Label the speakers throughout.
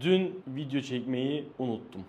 Speaker 1: Dün video çekmeyi unuttum.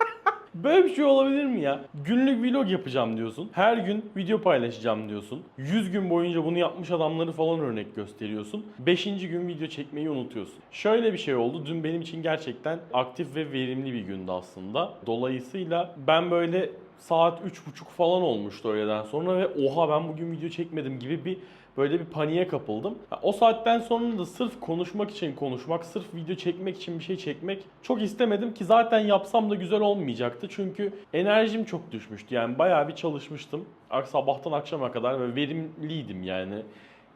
Speaker 1: Böyle bir şey olabilir mi ya? Günlük vlog yapacağım diyorsun. Her gün video paylaşacağım diyorsun. 100 gün boyunca bunu yapmış adamları falan örnek gösteriyorsun. 5. gün video çekmeyi unutuyorsun. Şöyle bir şey oldu. Dün benim için gerçekten aktif ve verimli bir gündü aslında. Dolayısıyla ben böyle saat 3.30 falan olmuştu öğleden sonra ve oha ben bugün video çekmedim gibi bir böyle bir paniğe kapıldım. O saatten sonra da sırf konuşmak için konuşmak, sırf video çekmek için bir şey çekmek çok istemedim ki zaten yapsam da güzel olmayacaktı. Çünkü enerjim çok düşmüştü. Yani bayağı bir çalışmıştım. Sabahtan akşama kadar ve verimliydim yani.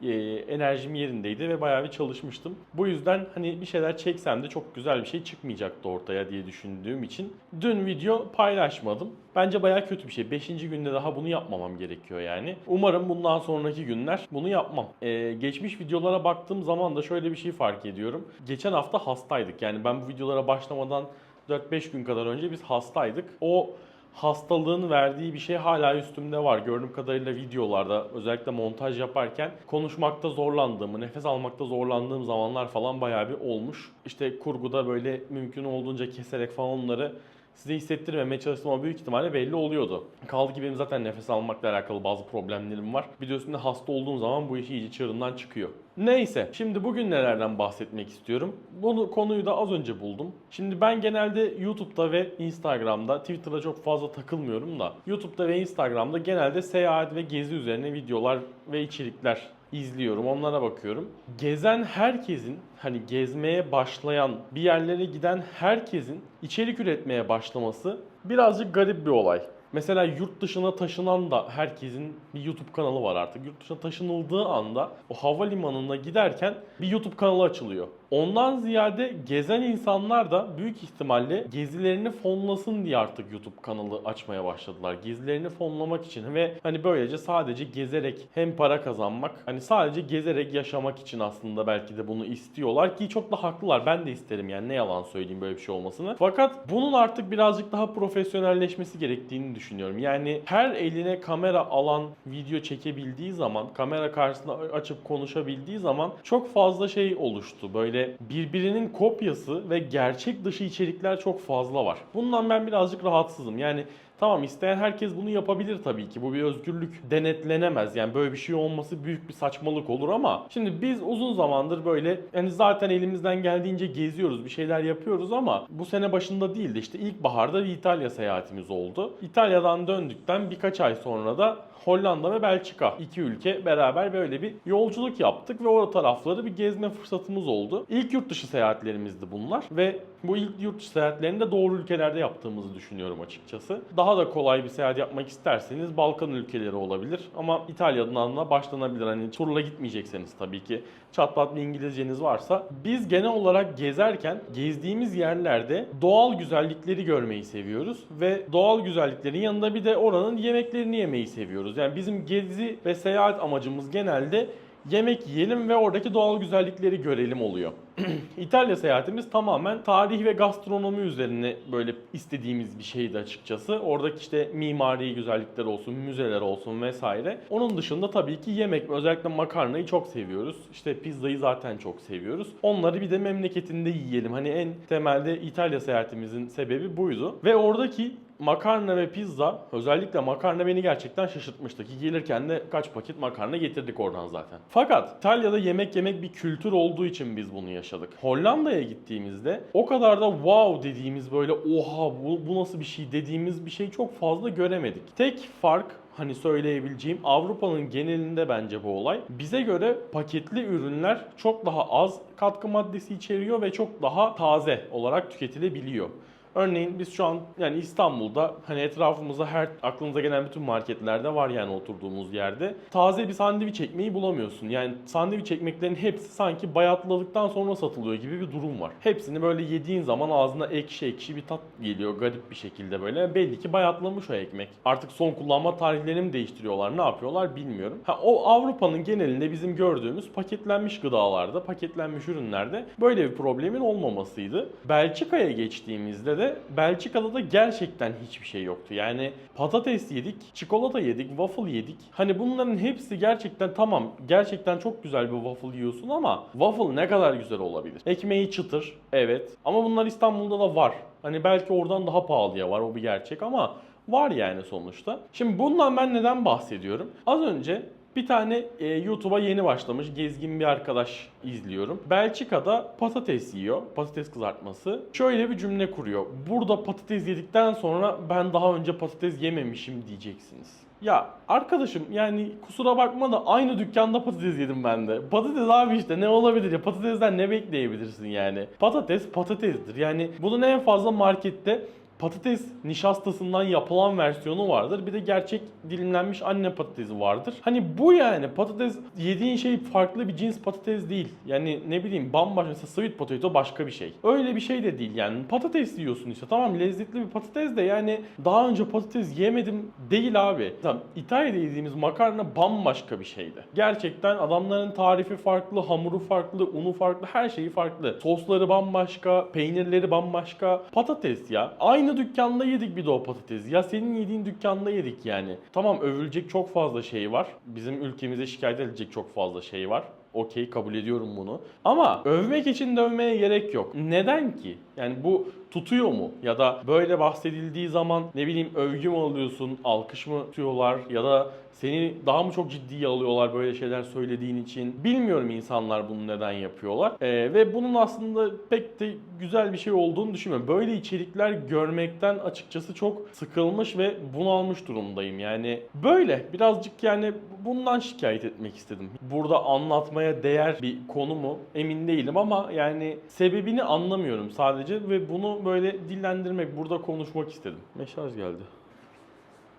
Speaker 1: Ee, enerjim yerindeydi ve bayağı bir çalışmıştım. Bu yüzden hani bir şeyler çeksem de çok güzel bir şey çıkmayacaktı ortaya diye düşündüğüm için dün video paylaşmadım. Bence bayağı kötü bir şey. 5. günde daha bunu yapmamam gerekiyor yani. Umarım bundan sonraki günler bunu yapmam. Ee, geçmiş videolara baktığım zaman da şöyle bir şey fark ediyorum. Geçen hafta hastaydık. Yani ben bu videolara başlamadan 4-5 gün kadar önce biz hastaydık. O hastalığın verdiği bir şey hala üstümde var. Gördüğüm kadarıyla videolarda özellikle montaj yaparken konuşmakta zorlandığımı, nefes almakta zorlandığım zamanlar falan bayağı bir olmuş. İşte kurguda böyle mümkün olduğunca keserek falan onları size hissettirmemeye çalıştım ama büyük ihtimalle belli oluyordu. Kaldı ki benim zaten nefes almakla alakalı bazı problemlerim var. Bir de üstünde hasta olduğum zaman bu iş iyice çığırından çıkıyor. Neyse şimdi bugün nelerden bahsetmek istiyorum. Bunu konuyu da az önce buldum. Şimdi ben genelde YouTube'da ve Instagram'da, Twitter'da çok fazla takılmıyorum da YouTube'da ve Instagram'da genelde seyahat ve gezi üzerine videolar ve içerikler izliyorum, onlara bakıyorum. Gezen herkesin, hani gezmeye başlayan, bir yerlere giden herkesin içerik üretmeye başlaması birazcık garip bir olay. Mesela yurt dışına taşınan da herkesin bir YouTube kanalı var artık. Yurt dışına taşınıldığı anda o havalimanına giderken bir YouTube kanalı açılıyor. Ondan ziyade gezen insanlar da büyük ihtimalle gezilerini fonlasın diye artık YouTube kanalı açmaya başladılar. Gezilerini fonlamak için ve hani böylece sadece gezerek hem para kazanmak, hani sadece gezerek yaşamak için aslında belki de bunu istiyorlar ki çok da haklılar. Ben de isterim yani ne yalan söyleyeyim böyle bir şey olmasını. Fakat bunun artık birazcık daha profesyonelleşmesi gerektiğini düşünüyorum. Yani her eline kamera alan video çekebildiği zaman, kamera karşısında açıp konuşabildiği zaman çok fazla şey oluştu. Böyle birbirinin kopyası ve gerçek dışı içerikler çok fazla var. Bundan ben birazcık rahatsızım. Yani Tamam isteyen herkes bunu yapabilir tabii ki. Bu bir özgürlük denetlenemez. Yani böyle bir şey olması büyük bir saçmalık olur ama şimdi biz uzun zamandır böyle yani zaten elimizden geldiğince geziyoruz, bir şeyler yapıyoruz ama bu sene başında değildi. İşte ilkbaharda bir İtalya seyahatimiz oldu. İtalya'dan döndükten birkaç ay sonra da Hollanda ve Belçika iki ülke beraber böyle bir yolculuk yaptık ve o tarafları bir gezme fırsatımız oldu. İlk yurt dışı seyahatlerimizdi bunlar ve bu ilk yurt dışı seyahatlerini de doğru ülkelerde yaptığımızı düşünüyorum açıkçası. Daha da kolay bir seyahat yapmak isterseniz Balkan ülkeleri olabilir ama İtalya'dan da başlanabilir. Hani turla gitmeyecekseniz tabii ki çatpat bir İngilizceniz varsa. Biz genel olarak gezerken gezdiğimiz yerlerde doğal güzellikleri görmeyi seviyoruz ve doğal güzelliklerin yanında bir de oranın yemeklerini yemeyi seviyoruz. Yani bizim gezi ve seyahat amacımız genelde yemek yiyelim ve oradaki doğal güzellikleri görelim oluyor. İtalya seyahatimiz tamamen tarih ve gastronomi üzerine böyle istediğimiz bir şeydi açıkçası. Oradaki işte mimari güzellikler olsun, müzeler olsun vesaire. Onun dışında tabii ki yemek, özellikle makarnayı çok seviyoruz. İşte pizzayı zaten çok seviyoruz. Onları bir de memleketinde yiyelim. Hani en temelde İtalya seyahatimizin sebebi buydu. Ve oradaki makarna ve pizza özellikle makarna beni gerçekten şaşırtmıştı ki gelirken de kaç paket makarna getirdik oradan zaten. Fakat İtalya'da yemek yemek bir kültür olduğu için biz bunu yaşadık. Hollanda'ya gittiğimizde o kadar da wow dediğimiz böyle oha bu, bu nasıl bir şey dediğimiz bir şey çok fazla göremedik. Tek fark hani söyleyebileceğim Avrupa'nın genelinde bence bu olay. Bize göre paketli ürünler çok daha az katkı maddesi içeriyor ve çok daha taze olarak tüketilebiliyor. Örneğin biz şu an yani İstanbul'da hani etrafımızda her aklınıza gelen bütün marketlerde var yani oturduğumuz yerde. Taze bir sandviç ekmeği bulamıyorsun. Yani sandviç ekmeklerin hepsi sanki bayatladıktan sonra satılıyor gibi bir durum var. Hepsini böyle yediğin zaman ağzına ekşi ekşi bir tat geliyor garip bir şekilde böyle. Belli ki bayatlamış o ekmek. Artık son kullanma tarihlerini mi değiştiriyorlar ne yapıyorlar bilmiyorum. Ha, o Avrupa'nın genelinde bizim gördüğümüz paketlenmiş gıdalarda, paketlenmiş ürünlerde böyle bir problemin olmamasıydı. Belçika'ya geçtiğimizde de de Belçika'da da gerçekten hiçbir şey yoktu. Yani patates yedik, çikolata yedik, waffle yedik. Hani bunların hepsi gerçekten tamam gerçekten çok güzel bir waffle yiyorsun ama waffle ne kadar güzel olabilir? Ekmeği çıtır evet ama bunlar İstanbul'da da var. Hani belki oradan daha pahalıya var o bir gerçek ama var yani sonuçta. Şimdi bundan ben neden bahsediyorum? Az önce bir tane e, YouTube'a yeni başlamış gezgin bir arkadaş izliyorum. Belçika'da patates yiyor. Patates kızartması. Şöyle bir cümle kuruyor. Burada patates yedikten sonra ben daha önce patates yememişim diyeceksiniz. Ya arkadaşım yani kusura bakma da aynı dükkanda patates yedim ben de. Patates abi işte ne olabilir ya patatesden ne bekleyebilirsin yani. Patates patatesdir yani bunun en fazla markette patates nişastasından yapılan versiyonu vardır. Bir de gerçek dilimlenmiş anne patatesi vardır. Hani bu yani patates yediğin şey farklı bir cins patates değil. Yani ne bileyim bambaşka mesela sweet potato başka bir şey. Öyle bir şey de değil yani. Patates yiyorsun işte tamam lezzetli bir patates de yani daha önce patates yemedim değil abi. Tamam İtalya'da yediğimiz makarna bambaşka bir şeydi. Gerçekten adamların tarifi farklı, hamuru farklı, unu farklı, her şeyi farklı. Sosları bambaşka, peynirleri bambaşka. Patates ya. Aynı dükkanda yedik bir de o patatesi. Ya senin yediğin dükkanda yedik yani. Tamam övülecek çok fazla şey var. Bizim ülkemize şikayet edilecek çok fazla şey var. Okey kabul ediyorum bunu. Ama övmek için de övmeye gerek yok. Neden ki? Yani bu tutuyor mu? Ya da böyle bahsedildiği zaman ne bileyim övgü mü alıyorsun, alkış mı tutuyorlar ya da seni daha mı çok ciddiye alıyorlar böyle şeyler söylediğin için? Bilmiyorum insanlar bunu neden yapıyorlar. Ee, ve bunun aslında pek de güzel bir şey olduğunu düşünmüyorum. Böyle içerikler görmekten açıkçası çok sıkılmış ve bunalmış durumdayım. Yani böyle birazcık yani bundan şikayet etmek istedim. Burada anlatmaya değer bir konu mu emin değilim ama yani sebebini anlamıyorum sadece ve bunu böyle dillendirmek, burada konuşmak istedim. Mesaj geldi.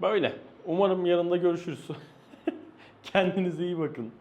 Speaker 1: Böyle. Umarım yarın da görüşürüz. Kendinize iyi bakın.